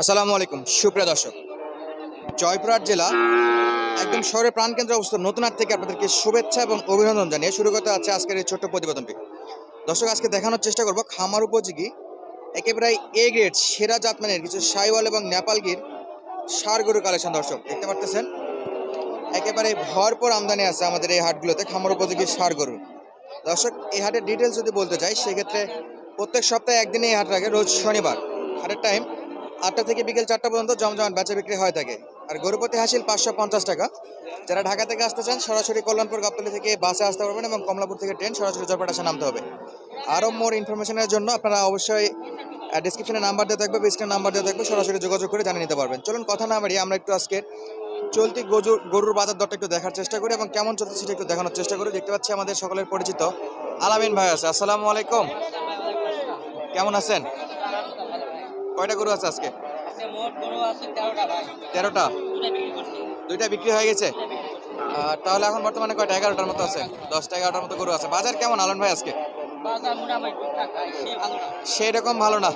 আসসালামু আলাইকুম, সুপ্রিয় দর্শক। জয়পুরহাট জেলা একদম শহরের প্রাণকেন্দ্রে অবস্থিত নতুন হাট থেকে আপনাদেরকে শুভেচ্ছা এবং অভিনন্দন জানিয়ে শুরু করতে আছে আজকের এই ছোট্ট প্রতিবেদনটি। দর্শক, আজকে দেখানোর চেষ্টা করব খামার উপযোগী একেবারে এ গ্রেড সেরা জাতমানের কিছু সাইওয়াল এবং নেপালগির সার গরু কালেকশন দর্শক, দেখতে পারতেছেন? একেবারে ভরপুর আমদানি আছে আমাদের এই হাটগুলোতে খামার উপযোগী সার গরু। দর্শক, এই হাটের ডিটেলস যদি বলতে চাই সেক্ষেত্রে প্রত্যেক সপ্তাহে একদিনে এই হাট রাখে রোজ শনিবার। হাটের টাইম আটটা থেকে বিকেল চারটা পর্যন্ত জমজমান বেচা বিক্রি হয়ে থাকে। আর গরুপতি হাসিল পাঁচশো পঞ্চাশ টাকা। যারা ঢাকা থেকে আসতে চান, সরাসরি কল্যাণপুর, গাবতলি থেকে বাসে আসতে পারবেন এবং কমলাপুর থেকে ট্রেন সরাসরি জয়পাট আসে নামতে হবে। আরও মোর ইনফরমেশনের জন্য আপনারা অবশ্যই ডিসক্রিপশনে নাম্বার দেওয়া থাকবে স্ক্রিনে নাম্বার দেওয়া থাকবে, সরাসরি যোগাযোগ করে জানিয়ে নিতে পারবেন। চলুন কথা না বাড়িয়ে আমরা একটু আজকে চলতি গজুর গরুর বাজার দরটা একটু দেখার চেষ্টা করি এবং কেমন চলছে সেটা একটু দেখানোর চেষ্টা করি। দেখতে পাচ্ছি আমাদের সকলের পরিচিত আলামিন ভাই আছে। আসসালামু আলাইকুম। কেমন আছেন? কয়টা গরু আছে আজকে? তেরোটা দুইটা বিক্রি হয়ে গেছে? তাহলে এখন বর্তমানে কয়টা? এগারোটার মতো আছে। দশটা এগারোটার মতো গরু আছে। বাজার কেমন আলন ভাই আজকে? বাজার মোটামুটি টুকটাক খাই সে ভালো না। সেই রকম ভালো না।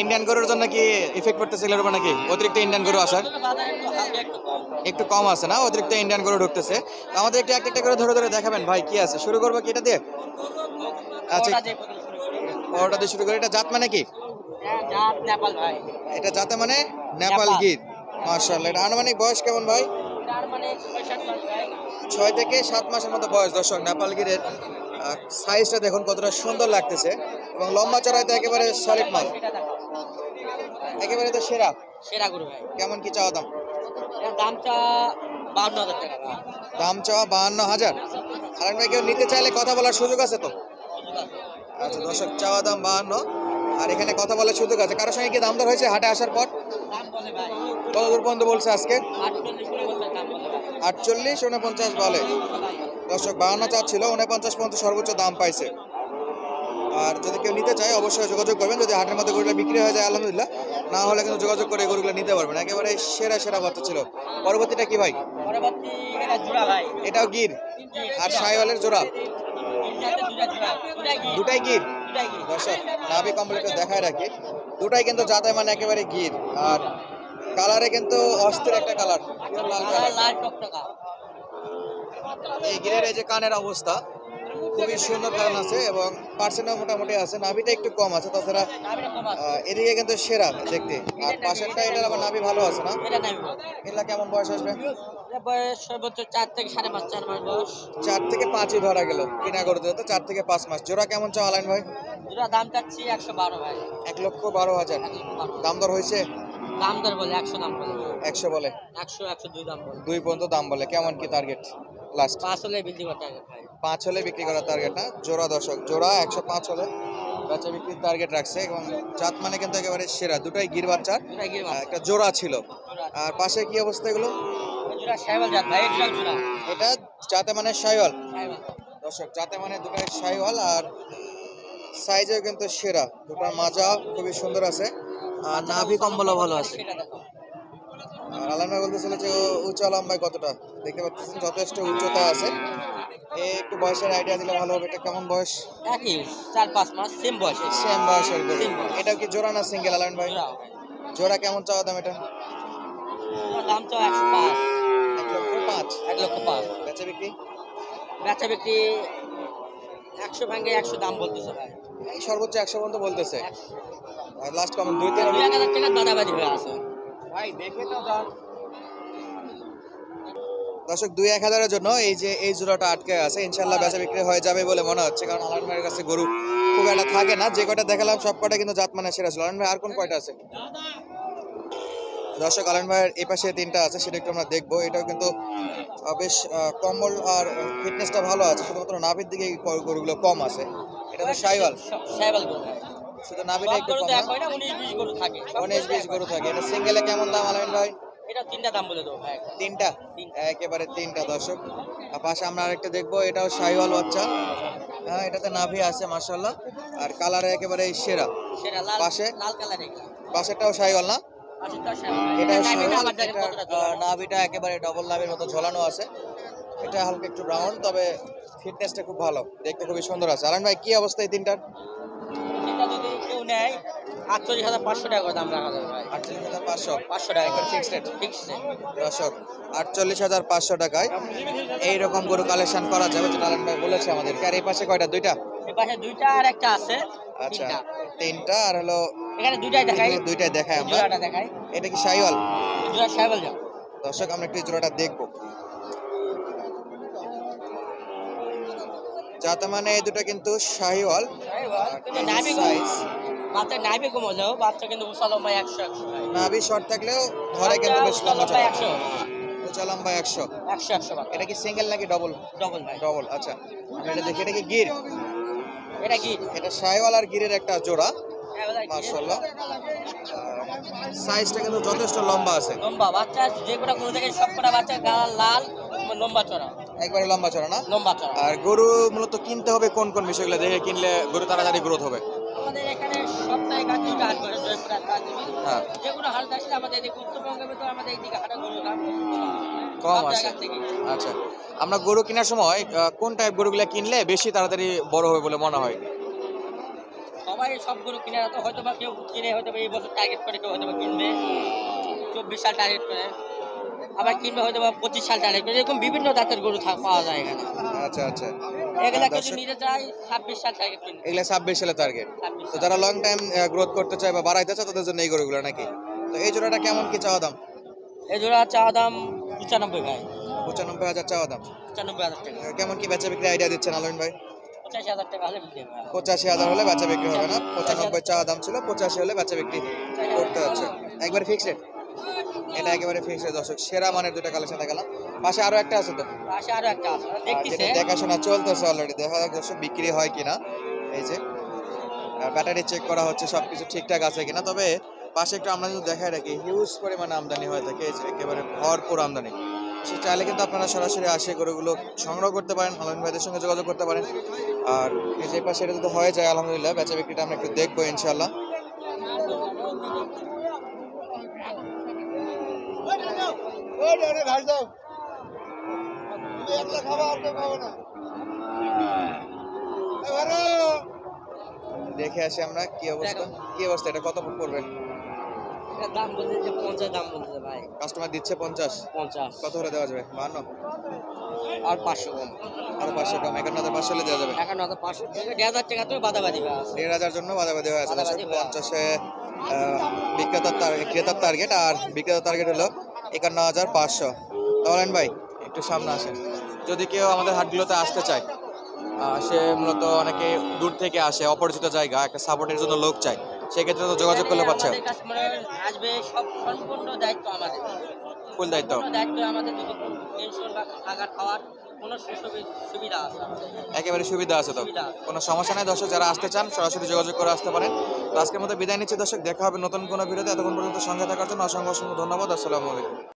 ইন্ডিয়ান গরুর জন্য কি ইফেক্ট পড়তেছে এগুলোর উপর নাকি? অতিরিক্ত ইন্ডিয়ান গরু আসার? একটু কম। আছে না? অতিরিক্ত ইন্ডিয়ান গরু ঢুকতেছে। আমাদের একটু একটা একটা করে ধরে ধরে দেখাবেন ভাই কি আছে? শুরু করব কি এটা দিয়ে? আচ্ছা। বড়টা দিয়ে শুরু করি। এটা জাত মানে কি? এটা জাতে মানে নেপাল। গির মার্শাল্লাহ এটা আনুমানিক বয়স কেমন ভাই? ছয় থেকে সাত মাসের মতো বয়স দর্শক নেপাল গিরের সাইজটা দেখুন কতটা সুন্দর লাগতেছে এবং লম্বা চড়াইতে একেবারে সলিড মাল। একেবারে তো সেরা। সেরা গরু ভাই। কেমন কি চাওয়া দাম? এর দামটা বান্ন হাজার টাকা। দাম চাওয়া বাহান্ন হাজার। আর ভাই কেউ নিতে চাইলে কথা বলার সুযোগ আছে তো? আচ্ছা দর্শক চাওয়া দাম বাহান্ন আর এখানে কথা বলার সুযোগ আছে। কারোর সঙ্গে কি দাম দর হয়েছে? হাটে আসার পর? কত দূর পর্যন্ত বলছে আজকে? আটচল্লিশ উনপঞ্চাশ বলে। দর্শক, বাহান্ন চার ছিল উনপঞ্চাশ পর্যন্ত সর্বোচ্চ দাম পাইছে। আর যদি কেউ নিতে চায়, অবশ্যই যোগাযোগ করবেন। যদি হাটের মধ্যে গরুগুলো বিক্রি হয়ে যায়, আলহামদুলিল্লাহ। না হলে কিন্তু যোগাযোগ করে গরুগুলো নিতে পারবেন। একেবারে সেরা সেরা বাচ্চা ছিল। পরবর্তীটা কি ভাই? এটাও গির। আর সাইওয়ালের জোড়া? দুটাই গির। দর্শক নাভি কমপ্লিট দেখায় রাখি। দুটাই কিন্তু যাতে মানে একেবারে গির। আর কালারে কিন্তু অস্থির একটা কালার লাল কালার এই গিরের এই যে কানের অবস্থা খুবই সুন্দর কান আছে এবং পার্সেন্টও মোটামুটি আছে নাভিটা একটু কম আছে তাছাড়া এদিকে কিন্তু সেরা দেখতে। আর পাশেরটা এটার আবার নাভি ভালো আছে না? এটা কেমন বয়স আসবে? বয়স সর্বোচ্চ চার থেকে সাড়ে পাঁচ চার মাস বয়স। চার থেকে পাঁচই ধরা গেল কিনা করে চার থেকে পাঁচ মাস। জোড়া কেমন চাও আলাইন ভাই? দুটা দাম চাচ্ছি একশো বারো ভাই। এক লক্ষ বারো হাজার। দাম দর হয়েছে? দাম দর বলে একশো দাম বলে। একশো বলে। একশো একশো দুই দাম বলে। দুই পর্যন্ত দাম বলে। কেমন কি টার্গেট লাস্ট পাঁচ হলে ভাই। পাঁচ হলে বিক্রি করার টার্গেট না জোড়া দশক জোড়া একশো পাঁচ হলে বাচ্চা বিক্রির টার্গেট রাখছে এবং চাঁদ মানে কিন্তু একেবারে সেরা দুটাই গির বাচ্চার দুটা একটা জোড়া ছিল। আর পাশে কি অবস্থা এগুলো? এটা যাতে মানে শাইওয়াল দর্শক যাতে মানে দুটাই শাইওয়াল আর সাইজেও কিন্তু সেরা। দুটার মাজা খুবই সুন্দর আছে আর নাভি কম্বলও ভালো আছে। আর আলাম ভাই বলতেছিল যে ও লম্বায় কতটা? দেখতে পাচ্ছেন যথেষ্ট উচ্চতা আছে। একটু বয়সের আইডিয়া দিলে ভালো হবে এটা কেমন বয়স? একই চার পাঁচ মাস সেম বয়স সেম বয়সের গরু। এটাও কি জোড়া না সিঙ্গেল আলাম ভাই? জোড়া কেমন চাওয়া দাম এটা? দাম তো একশো পাঁচ। এক লক্ষ পাঁচ। এক লক্ষ পাঁচ। বেচা বিক্রি? বেচা বিক্রি একশো ভাঙ্গে একশো দাম বলতেছে ভাই। এই সর্বোচ্চ একশো পর্যন্ত বলতেছে। লাস্ট কমন দুই তিন দুই হাজার টাকা বাদাবাদি হয়ে আছে। ভাই দেখে তো যান। দর্শক দুই এক হাজারের জন্য এই যে এই জোড়াটা আটকে আছে ইনশাল্লাহ বেচা বিক্রি হয়ে যাবে বলে মনে হচ্ছে। কারণ আলান ভাইয়ের কাছে গরু খুব একটা থাকে না। যে কয়টা দেখালাম সব কয়টা কিন্তু জাত মানে সেরা ছিল। আলান ভাই আর কোন কয়টা আছে? দর্শক আলান ভাইয়ের এই পাশে তিনটা আছে সেটা একটু আমরা দেখব। এটাও কিন্তু বেশ কম্বল আর ফিটনেসটা ভালো আছে। শুধুমাত্র নাভির দিকে গরুগুলো কম আছে। এটা তো সাইওয়াল। শুধু নাভিটা একটু কম উনিশ বিশ গরু থাকে। উনিশ বিশ গরু থাকে। এটা সিঙ্গেলে কেমন দাম আলামিন ভাই? এটা তিনটা দাম বলে দেবো ভাই তিনটা? একেবারে তিনটা দর্শক। পাশে আমরা আরেকটা দেখব এটাও শাহিওয়াল বাচ্চা। হ্যাঁ এটাতে নাভি আছে মার্শাল্লাহ আর কালারে একেবারে সেরা। লাল পাশে? লাল কালার পাশেরটাও শাহিওয়াল না? নাভিটা একেবারে ডবল নাভির মতো ঝোলানো আছে। এটা হালকা একটু ব্রাউন তবে ফিটনেসটা খুব ভালো। দেখতে খুবই সুন্দর আছে। আলান ভাই কি অবস্থা এই তিনটার? নেয় আটচল্লিশ হাজার পাঁচশো টাকা দাম রাখা যাবে ভাই। আটচল্লিশ হাজার পাঁচশো। পাঁচশো টাকা fixed rate? ফিক্সড দর্শক আটচল্লিশ হাজার পাঁচশো টাকায় এইরকম গরু কালেকশন করা যাবে যেটা আলান ভাই বলেছে আমাদেরকে। আর এই পাশে কয়টা? দুইটা? এ পাশে দুইটা আর একটা আছে আচ্ছা তিনটা। আর হলো এখানে দুইটাই দেখাই। দুইটাই দেখায় আমরা। জোড়াটা দেখাই। এটা কি সাইওয়াল জোড়া সাহেবল যাও। দর্শক আমরা একটু জোড়াটা দেখব। যাতে মানে এই দুটো কিন্তু শাহিওয়াল। সাইজ বাচ্চা নাভি কম হলেও বাচ্চা কিন্তু উষা লম্বা একশো একশো। নাভি শর্ট থাকলেও ধরে কিন্তু বেশ লম্বা একশো। উঁচা লম্বা একশো একশো একশো এটা কি সিঙ্গেল নাকি ডবল ডবল ভাই। ডবল আচ্ছা। এটা দেখি এটা কি গির? এটা কি এটা শাহিওয়াল আর গিরের একটা জোড়া। সাইজটা কিন্তু যথেষ্ট লম্বা আছে। লম্বা বাচ্চা যে কটা গরু থেকে সব কটা বাচ্চা গাল লাল লম্বা চড়া। একবারে লম্বা চড়া না? লম্বা চড়া। আর গরু মূলত কিনতে হবে কোন কোন বিষয়গুলো দেখে কিনলে গরু তাড়াতাড়ি গ্রোথ হবে? আমাদের এখানে সপ্তাহে হাট করে হ্যাঁ। যে কোনো হাট আসলে আমাদের এদিকে উত্তরবঙ্গের ভিতরে আমাদের এইদিকে হাটা গরু দাম কম আছে। আচ্ছা। আমরা গরু কেনার সময় কোন টাইপ গরুগুলো কিনলে বেশি তাড়াতাড়ি বড় হবে বলে মনে হয়? সবাই সব গরু কিনে তো হয়তো বা কেউ কিনে হয়তো এই বছর টার্গেট করে কেউ হয়তো বা কিনবে। চব্বিশ সাল টার্গেট করে। আবার কিনবে হয়তো বা পঁচিশ সাল টার্গেট করে। এরকম বিভিন্ন জাতের গরু পাওয়া যায় এখানে। আচ্ছা আচ্ছা। এগুলা ছাব্বিশ সাল টার্গেট তো যারা লং টাইম গ্রোথ করতে চায় বা বাড়াইতে চায় তাদের জন্য এই গরুগুলো নাকি? তো এই জোড়াটা কেমন কি চাওয়া দাম? এই জোড়া চা দাম পঁচানব্বই ভাই। পঁচানব্বই হাজার চাওয়া দাম। পঁচানব্বই হাজার টাকা। কেমন কি বেচা বিক্রি আইডিয়া দিচ্ছেন ভাই? পঁচাশি হাজার হলে বিক্রি ভাই। পঁচাশি হাজার হলে বেচা বিক্রি হবে না। পঁচানব্বই চাওয়া দাম ছিল পঁচাশি হলে বেচা বিক্রি করতে হচ্ছে। একবারে ফিক্সড এটা একেবারে ফিক্সড রেট দর্শক সেরা মানের দুটো কালেকশন দেখালাম। পাশে আরও একটা আছে তো? পাশে আরও একটা আছে দেখতেছে। দেখাশোনা চলতেছে অলরেডি দেখা যাক দর্শক বিক্রি হয় কিনা। এই যে ব্যাটারি চেক করা হচ্ছে সবকিছু ঠিকঠাক আছে কিনা। তবে পাশে একটু আমরা যদি দেখাই রাখি হিউজ পরিমাণে আমদানি হয়ে থাকে এই যে একেবারে ভরপুর আমদানি। সে চাইলে কিন্তু আপনারা সরাসরি আসে গরুগুলো সংগ্রহ করতে পারেন আলমিন ভাইদের সঙ্গে যোগাযোগ করতে পারেন। আর এই যে পাশে এটা যদি হয়ে যায় আলহামদুলিল্লাহ বেচা বিক্রিটা আমরা একটু দেখব ইনশাল্লাহ দেখে আসি আমরা কি অবস্থা। কি অবস্থা এটা কত পড়বে? এটার দাম বলতেছে পঞ্চাশ দাম বলতেছে ভাই। কাস্টমার দিচ্ছে পঞ্চাশ? পঞ্চাশ। কত হলে দেওয়া যাবে? বান্ন? আর পাঁচশো কম। আরও পাঁচশো কম একান্ন হাজার পাঁচশো হলে দেওয়া যাবে। একান্ন হাজার পাঁচশো দেড় হাজার টাকা তুমি বাদাবাদি দেড় হাজার জন্য বাদাবাদি হয়ে আছে। পঞ্চাশে বিক্রেতার ক্রেতার টার্গেট আর বিক্রেতার টার্গেট হলো একান্ন হাজার পাঁচশো। তাহলেন ভাই একটু সামনে আসেন। যদি কেউ আমাদের হাটগুলোতে আসতে চায় সে মূলত অনেকে দূর থেকে আসে অপরিচিত জায়গা একটা সাপোর্টের জন্য লোক চায় সেক্ষেত্রে তো যোগাযোগ করলে পাচ্ছে। আসবে সব সম্পূর্ণ দায়িত্ব আমাদের। ফুল দায়িত্ব। দায়িত্ব আমাদের টেনশন বা থাকা খাওয়ার কোনো সুবিধা আছে। একেবারে সুবিধা আছে তো। কোনো সমস্যা নাই দর্শক যারা আসতে চান সরাসরি যোগাযোগ করে আসতে পারেন। তো আজকের মতো বিদায় নিচ্ছি দর্শক দেখা হবে নতুন কোনো ভিডিওতে। এতক্ষণ পর্যন্ত সঙ্গে থাকার জন্য অসংখ্য অসংখ্য ধন্যবাদ। আসসালামু আলাইকুম।